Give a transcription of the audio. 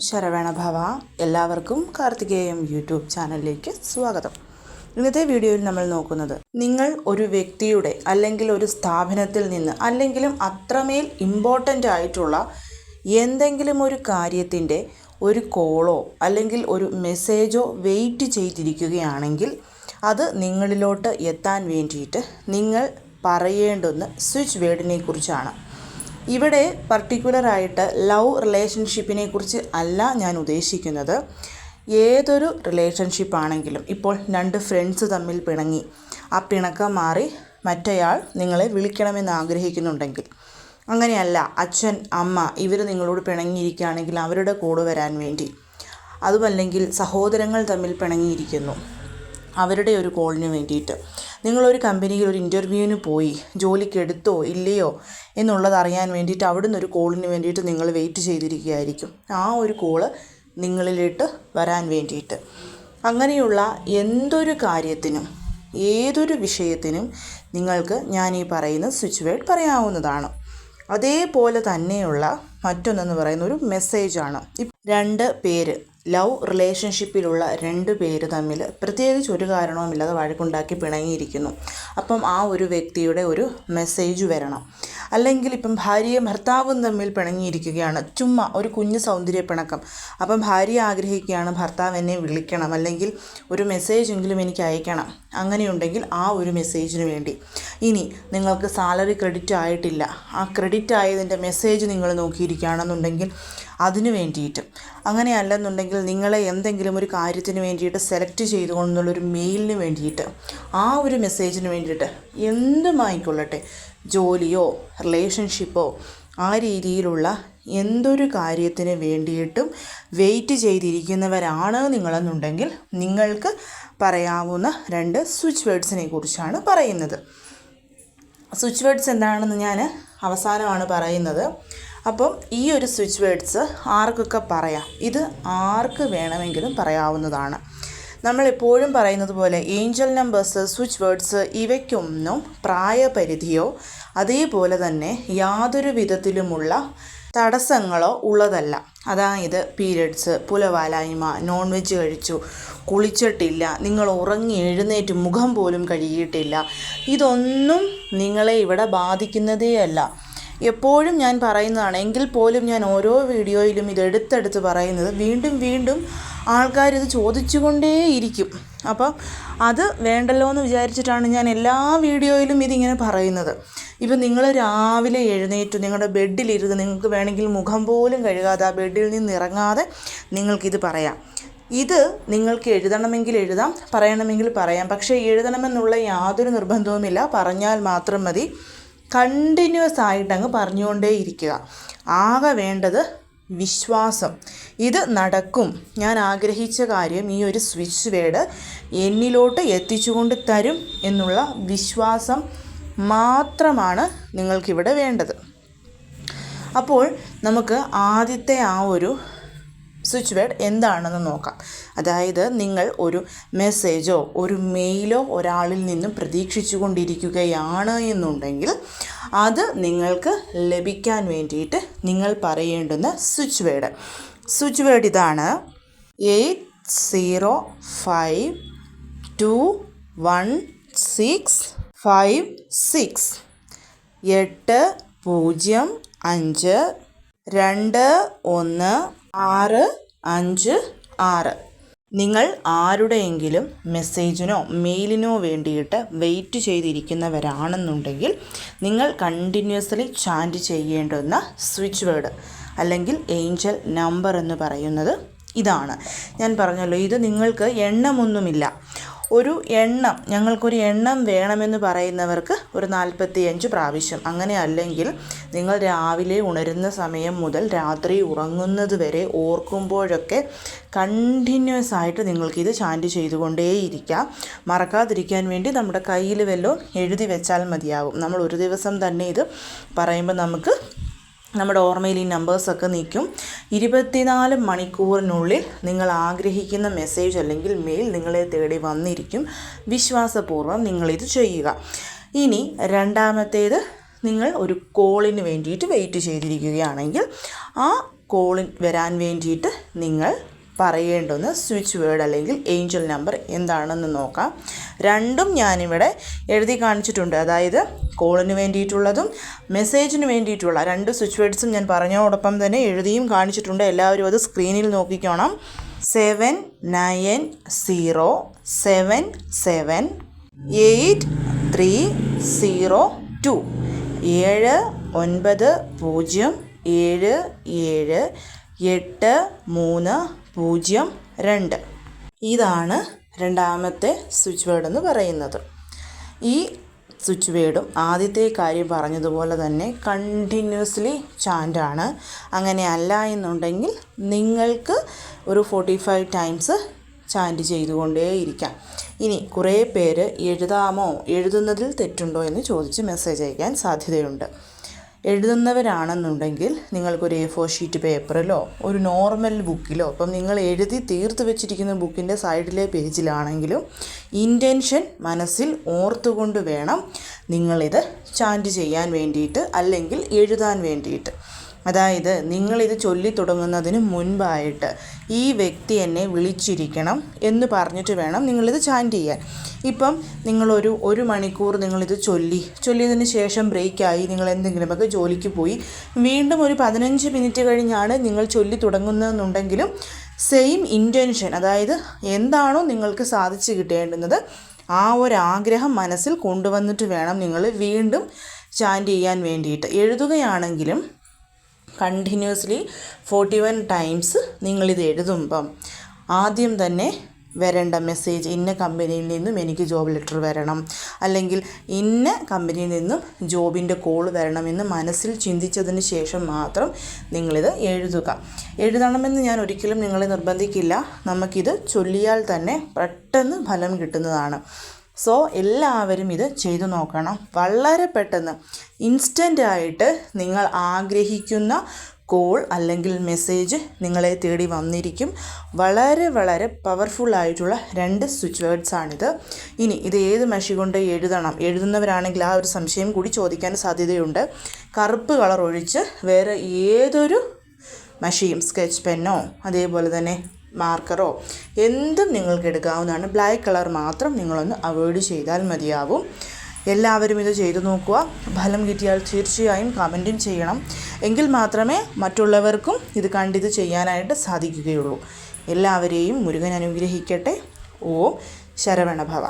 ശരവണ ഭവ. എല്ലാവർക്കും കാർത്തികേയം യൂട്യൂബ് ചാനലിലേക്ക് സ്വാഗതം. ഇന്നത്തെ വീഡിയോയിൽ നമ്മൾ നോക്കുന്നത് നിങ്ങൾ ഒരു വ്യക്തിയുടെ അല്ലെങ്കിൽ ഒരു സ്ഥാപനത്തിൽ നിന്ന് അല്ലെങ്കിലും അത്രമേൽ ഇമ്പോർട്ടന്റ് ആയിട്ടുള്ള എന്തെങ്കിലും ഒരു കാര്യത്തിന്റെ ഒരു കോളോ അല്ലെങ്കിൽ ഒരു മെസ്സേജോ വെയിറ്റ് ചെയ്തിരിക്കുകയാണെങ്കിൽ അത് നിങ്ങളിലോട്ട് എത്താൻ വേണ്ടിയിട്ട് നിങ്ങൾ പറയേണ്ടുന്ന സ്വിച്ച് വേർഡിനെ കുറിച്ചാണ്. ഇവിടെ പർട്ടിക്കുലറായിട്ട് ലവ് റിലേഷൻഷിപ്പിനെ കുറിച്ച് അല്ല ഞാൻ ഉദ്ദേശിക്കുന്നത്. ഏതൊരു റിലേഷൻഷിപ്പ് ആണെങ്കിലും ഇപ്പോൾ രണ്ട് ഫ്രണ്ട്സ് തമ്മിൽ പിണങ്ങി. ആ പിണക്കം മാറി മറ്റേയാൾ നിങ്ങളെ വിളിക്കണമെന്ന് ആഗ്രഹിക്കുന്നുണ്ടെങ്കിൽ. അങ്ങനെയല്ല അച്ഛൻ അമ്മ ഇവർ നിങ്ങളോട് പിണങ്ങിയിരിക്കുകയാണെങ്കിൽ അവരുടെ കൂടെ വരാൻ വേണ്ടി. അതുമല്ലെങ്കിൽ സഹോദരങ്ങൾ തമ്മിൽ പിണങ്ങിയിരിക്കുന്നു. അവരുടെ ഒരു കോളിന് വേണ്ടിയിട്ട്. നിങ്ങളൊരു കമ്പനിയിൽ ഒരു ഇന്റർവ്യൂവിന് പോയി ജോലിക്ക് എടുത്തോ ഇല്ലയോ എന്നുള്ളത് അറിയാൻ വേണ്ടിയിട്ട് അവിടുന്ന് ഒരു കോളിന് വേണ്ടിയിട്ട് നിങ്ങൾ വെയിറ്റ് ചെയ്തിരിക്കുകയായിരിക്കും. ആ ഒരു കോൾ നിങ്ങളിലിട്ട് വരാൻ വേണ്ടിയിട്ട്. അങ്ങനെയുള്ള എന്തൊരു കാര്യത്തിനും ഏതൊരു വിഷയത്തിനും നിങ്ങൾക്ക് ഞാൻ ഈ പറയുന്ന സ്വിച്ച് വേർഡ് പറയാവുന്നതാണ്. അതേപോലെ തന്നെയുള്ള മറ്റൊന്നെന്ന് പറയുന്ന ഒരു മെസ്സേജാണ് രണ്ട് പേര്. ലവ് റിലേഷൻഷിപ്പിലുള്ള രണ്ട് പേര് തമ്മിൽ പ്രത്യേകിച്ച് ഒരു കാരണവുമില്ലാതെ വഴക്കുണ്ടാക്കി പിണങ്ങിയിരിക്കുന്നു. അപ്പം ആ ഒരു വ്യക്തിയുടെ ഒരു മെസ്സേജ് വരണം. അല്ലെങ്കിൽ ഇപ്പം ഭാര്യയും ഭർത്താവും തമ്മിൽ പിണങ്ങിയിരിക്കുകയാണ്. ചുമ്മാ ഒരു കുഞ്ഞു സൗന്ദര്യ പിണക്കം. അപ്പം ഭാര്യ ആഗ്രഹിക്കുകയാണ് ഭർത്താവ് എന്നെ വിളിക്കണം അല്ലെങ്കിൽ ഒരു മെസ്സേജെങ്കിലും എനിക്ക് അയക്കണം. അങ്ങനെയുണ്ടെങ്കിൽ ആ ഒരു മെസ്സേജിന് വേണ്ടി. ഇനി നിങ്ങൾക്ക് സാലറി ക്രെഡിറ്റ് ആയിട്ടില്ല. ആ ക്രെഡിറ്റ് ആയതിന്റെ മെസ്സേജ് നിങ്ങൾ നോക്കിയിരിക്കുകയാണെന്നുണ്ടെങ്കിൽ അതിനു വേണ്ടിയിട്ട്. അങ്ങനെ അല്ലെന്നുണ്ടെങ്കിൽ നിങ്ങളെ എന്തെങ്കിലും ഒരു കാര്യത്തിന് വേണ്ടിയിട്ട് സെലക്ട് ചെയ്തുകൊണ്ടുള്ളൊരു മെയിലിന് വേണ്ടിയിട്ട് ആ ഒരു മെസ്സേജിന് വേണ്ടിയിട്ട് എന്തുമായിക്കൊള്ളട്ടെ ജോലിയോ റിലേഷൻഷിപ്പോ ആ രീതിയിലുള്ള എന്തൊരു കാര്യത്തിന് വേണ്ടിയിട്ടും വെയിറ്റ് ചെയ്തിരിക്കുന്നവരാണ് നിങ്ങളെന്നുണ്ടെങ്കിൽ നിങ്ങൾക്ക് പറയാവുന്ന രണ്ട് സ്വിച്ച് വേർഡ്സിനെ കുറിച്ചാണ് പറയുന്നത്. സ്വിച്ച് വേർഡ്സ് എന്താണെന്ന് ഞാൻ അവസാനമാണ് പറയുന്നത്. അപ്പം ഈ ഒരു സ്വിച്ച് വേർഡ്സ് ആർക്കൊക്കെ പറയാം? ഇത് ആർക്ക് വേണമെങ്കിലും പറയാവുന്നതാണ്. നമ്മൾ എപ്പോഴും പറയുന്നത് പോലെ ഏഞ്ചൽ നമ്പേഴ്സ് സ്വിച്ച് വേർഡ്സ് ഇവയ്ക്കൊന്നും പ്രായപരിധിയോ അതേപോലെ തന്നെ യാതൊരു വിധത്തിലുമുള്ള തടസ്സങ്ങളോ ഉള്ളതല്ല. അതായത് പീരിയഡ്സ് പുലവാലായ്മ നോൺ വെജ് കഴിച്ചു കുളിച്ചിട്ടില്ല നിങ്ങൾ ഉറങ്ങി എഴുന്നേറ്റ് മുഖം പോലും കഴുകിയിട്ടില്ല ഇതൊന്നും നിങ്ങളെ ഇവിടെ ബാധിക്കുന്നതേയല്ല എപ്പോഴും ഞാൻ പറയുന്നതാണ് എങ്കിൽ പോലും ഞാൻ ഓരോ വീഡിയോയിലും ഇത് എടുത്തെടുത്ത് പറയുന്നത് വീണ്ടും വീണ്ടും ആൾക്കാരിത് ചോദിച്ചുകൊണ്ടേയിരിക്കും. അപ്പോൾ അത് വേണ്ടല്ലോ എന്ന് വിചാരിച്ചിട്ടാണ് ഞാൻ എല്ലാ വീഡിയോയിലും ഇതിങ്ങനെ പറയുന്നത്. ഇപ്പം നിങ്ങൾ രാവിലെ എഴുന്നേറ്റ് നിങ്ങളുടെ ബെഡിലിരുന്ന് നിങ്ങൾക്ക് വേണമെങ്കിൽ മുഖം പോലും കഴുകാതെ ആ ബെഡിൽ നിന്ന് ഇറങ്ങാതെ നിങ്ങൾക്കിത് പറയാം. ഇത് നിങ്ങൾക്ക് എഴുതണമെങ്കിൽ എഴുതാം പറയണമെങ്കിൽ പറയാം. പക്ഷേ എഴുതണമെന്നുള്ള യാതൊരു നിർബന്ധവുമില്ല. പറഞ്ഞാൽ മാത്രം മതി. കണ്ടിന്യൂസ് ആയിട്ട് അങ്ങ് പറഞ്ഞുകൊണ്ടേ ഇരിക്കുക ആകെ വേണ്ടത് വിശ്വാസം. ഇത് നടക്കും. ഞാൻ ആഗ്രഹിച്ച കാര്യം ഈ ഒരു സ്വിച്ച് വേഡ് എന്നിലോട്ട് എത്തിച്ചുകൊണ്ട് തരും എന്നുള്ള വിശ്വാസം മാത്രമാണ് നിങ്ങൾക്കിവിടെ വേണ്ടത്. അപ്പോൾ നമുക്ക് ആദ്യത്തെ ആ ഒരു സ്വിച്ച് വേഡ് എന്താണെന്ന് നോക്കാം. അതായത് നിങ്ങൾ ഒരു മെസ്സേജോ ഒരു മെയിലോ ഒരാളിൽ നിന്നും പ്രതീക്ഷിച്ചു കൊണ്ടിരിക്കുകയാണ് എന്നുണ്ടെങ്കിൽ അത് നിങ്ങൾക്ക് ലഭിക്കാൻ വേണ്ടിയിട്ട് നിങ്ങൾ പറയേണ്ടുന്ന സ്വിച്ച് വേഡ് സ്വിച്ച് വേഡ് ഇതാണ് eight zero five two one six five six എട്ട് പൂജ്യം അഞ്ച് രണ്ട് ഒന്ന് ആറ് അഞ്ച് ആറ്. നിങ്ങൾ ആരുടെയെങ്കിലും മെസ്സേജിനോ മെയിലിനോ വേണ്ടിയിട്ട് വെയിറ്റ് ചെയ്തിരിക്കുന്നവരാണെന്നുണ്ടെങ്കിൽ നിങ്ങൾ കണ്ടിന്യൂസ്ലി ചാന്റ് ചെയ്യേണ്ടുന്ന സ്വിച്ച് വേർഡ് അല്ലെങ്കിൽ ഏഞ്ചൽ നമ്പർ എന്ന് പറയുന്നത് ഇതാണ്. ഞാൻ പറഞ്ഞല്ലോ ഇത് നിങ്ങൾക്ക് എണ്ണമൊന്നുമില്ല. ഒരു എണ്ണം ഞങ്ങൾക്കൊരു എണ്ണം വേണമെന്ന് പറയുന്നവർക്ക് ഒരു നാൽപ്പത്തി അഞ്ച് പ്രാവശ്യം. അങ്ങനെ അല്ലെങ്കിൽ നിങ്ങൾ രാവിലെ ഉണരുന്ന സമയം മുതൽ രാത്രി ഉറങ്ങുന്നത് വരെ ഓർക്കുമ്പോഴൊക്കെ കണ്ടിന്യൂസ് ആയിട്ട് നിങ്ങൾക്കിത് ചാന്റ് ചെയ്തുകൊണ്ടേയിരിക്കാം. മറക്കാതിരിക്കാൻ വേണ്ടി നമ്മുടെ കയ്യിൽ വല്ലതും എഴുതി വെച്ചാൽ മതിയാകും നമ്മൾ ഒരു ദിവസം തന്നെ ഇത് പറയുമ്പോൾ നമുക്ക് നമ്മുടെ ഓർമ്മയിൽ ഈ നമ്പേഴ്സൊക്കെ നിൽക്കും. ഇരുപത്തിനാല് മണിക്കൂറിനുള്ളിൽ നിങ്ങൾ ആഗ്രഹിക്കുന്ന മെസ്സേജ് അല്ലെങ്കിൽ മെയിൽ നിങ്ങളെ തേടി വന്നിരിക്കും. വിശ്വാസപൂർവം നിങ്ങളിത് ചെയ്യുക. ഇനി രണ്ടാമത്തേത് നിങ്ങൾ ഒരു കോളിന് വേണ്ടിയിട്ട് വെയിറ്റ് ചെയ്തിരിക്കുകയാണെങ്കിൽ ആ കോളിൻ വരാൻ വേണ്ടിയിട്ട് നിങ്ങൾ പറയേണ്ടുന്ന സ്വിച്ച് വേർഡ് അല്ലെങ്കിൽ ഏഞ്ചൽ നമ്പർ എന്താണെന്ന് നോക്കാം. രണ്ടും ഞാനിവിടെ എഴുതി കാണിച്ചിട്ടുണ്ട്. അതായത് കോളിന് വേണ്ടിയിട്ടുള്ളതും മെസ്സേജിന് വേണ്ടിയിട്ടുള്ള രണ്ട് സ്വിച്ച് വേർഡ്സും ഞാൻ പറഞ്ഞതോടൊപ്പം തന്നെ എഴുതിയും കാണിച്ചിട്ടുണ്ട്. എല്ലാവരും അത് സ്ക്രീനിൽ നോക്കിക്കോണം. Seven nine zero seven seven eight three zero two ഏഴ് ഒൻപത് പൂജ്യം ഏഴ് ഏഴ് എട്ട് മൂന്ന് പൂജ്യം രണ്ട്. ഇതാണ് രണ്ടാമത്തെ സ്വിച്ച് വേർഡ് എന്ന് പറയുന്നത്. ഈ സ്വിച്ച് വേർഡും ആദ്യത്തെ കാര്യം പറഞ്ഞതുപോലെ തന്നെ കണ്ടിന്യൂസ്ലി ചാൻഡാണ് അങ്ങനെ അല്ല എന്നുണ്ടെങ്കിൽ നിങ്ങൾക്ക് ഒരു ഫോർട്ടി ഫൈവ് ടൈംസ് ചാൻഡ് ചെയ്തുകൊണ്ടേയിരിക്കാം. ഇനി കുറേ പേര് എഴുതാമോ? എഴുതുന്നതിൽ തെറ്റുണ്ടോ എന്ന് ചോദിച്ച് മെസ്സേജ് അയക്കാൻ സാധ്യതയുണ്ട്. എഴുതുന്നവരാണെന്നുണ്ടെങ്കിൽ നിങ്ങൾക്കൊരു എ ഫോർ ഷീറ്റ് പേപ്പറിലോ ഒരു നോർമൽ ബുക്കിലോ ഇപ്പം നിങ്ങൾ എഴുതി തീർത്ത് വെച്ചിരിക്കുന്ന ബുക്കിന്റെ സൈഡിലെ പേജിലാണെങ്കിലും ഇന്റൻഷൻ മനസ്സിൽ ഓർത്തുകൊണ്ട് വേണം നിങ്ങളിത് ചാന്റ് ചെയ്യാൻ വേണ്ടിയിട്ട് അല്ലെങ്കിൽ എഴുതാൻ വേണ്ടിയിട്ട്. അതായത് നിങ്ങളിത് ചൊല്ലി തുടങ്ങുന്നതിന് മുൻപായിട്ട് ഈ വ്യക്തി എന്നെ വിളിച്ചിരിക്കണം എന്ന് പറഞ്ഞിട്ട് വേണം നിങ്ങളിത് ചാന്റ് ചെയ്യാൻ. ഇപ്പം നിങ്ങളൊരു ഒരു മണിക്കൂർ നിങ്ങളിത് ചൊല്ലി. ചൊല്ലിയതിന് ശേഷം ബ്രേക്കായി നിങ്ങൾ എന്തെങ്കിലുമൊക്കെ ജോലിക്ക് പോയി. വീണ്ടും ഒരു പതിനഞ്ച് മിനിറ്റ് കഴിഞ്ഞാണ് നിങ്ങൾ ചൊല്ലി തുടങ്ങുന്നതെന്നുണ്ടെങ്കിലും സെയിം ഇന്റൻഷൻ അതായത് എന്താണോ നിങ്ങൾക്ക് സാധിച്ചു കിട്ടേണ്ടുന്നത് ആ ഒരു ആഗ്രഹം മനസ്സിൽ കൊണ്ടുവന്നിട്ട് വേണം നിങ്ങൾ വീണ്ടും ചാന്റ് ചെയ്യാൻ വേണ്ടിയിട്ട്. എഴുതുകയാണെങ്കിലും കണ്ടിന്യൂസ്ലി ഫോർട്ടി വൺ ടൈംസ് നിങ്ങളിത് എഴുതുമ്പം ആദ്യം തന്നെ വരേണ്ട മെസ്സേജ് ഇന്ന കമ്പനിയിൽ നിന്നും എനിക്ക് ജോബ് ലെറ്റർ വരണം. അല്ലെങ്കിൽ ഇന്ന കമ്പനിയിൽ നിന്നും ജോബിന്റെ കോൾ വരണമെന്ന് മനസ്സിൽ ചിന്തിച്ചതിന് ശേഷം മാത്രം നിങ്ങളിത് എഴുതുക. എഴുതണമെന്ന് ഞാൻ ഒരിക്കലും നിങ്ങളെ നിർബന്ധിക്കില്ല. നമുക്കിത് ചൊല്ലിയാൽ തന്നെ പെട്ടെന്ന് ഫലം കിട്ടുന്നതാണ്. സോ എല്ലാവരും ഇത് ചെയ്തു നോക്കണം. വളരെ പെട്ടെന്ന് ഇൻസ്റ്റന്റായിട്ട് നിങ്ങൾ ആഗ്രഹിക്കുന്ന കോൾ അല്ലെങ്കിൽ മെസ്സേജ് നിങ്ങളെ തേടി വന്നിരിക്കും. വളരെ വളരെ പവർഫുൾ ആയിട്ടുള്ള രണ്ട് സ്വിച്ച് വേർഡ്സാണിത് ഇനി ഇത് ഏത് മഷി കൊണ്ട് എഴുതണം? എഴുതുന്നവരാണെങ്കിൽ ആ ഒരു സംശയം കൂടി ചോദിക്കാൻ സാധ്യതയുണ്ട്. കറുപ്പ് കളർ ഒഴിച്ച് വേറെ ഏതൊരു മഷിയും സ്കെച്ച് പെന്നോ അതേപോലെ തന്നെ മാർക്കറോ എന്തും നിങ്ങൾക്ക് എടുക്കാവുന്നതാണ്. ബ്ലാക്ക് കളർ മാത്രം നിങ്ങളൊന്ന് അവോയ്ഡ് ചെയ്താൽ മതിയാവും. എല്ലാവരും ഇത് ചെയ്തു നോക്കുക. ഫലം കിട്ടിയാൽ തീർച്ചയായും കമന്റും ചെയ്യണം. എങ്കിൽ മാത്രമേ മറ്റുള്ളവർക്കും ഇത് കണ്ടിത് ചെയ്യാനായിട്ട് സാധിക്കുകയുള്ളൂ. എല്ലാവരെയും മുരുകൻ അനുഗ്രഹിക്കട്ടെ. ഓം ശരവണഭവ.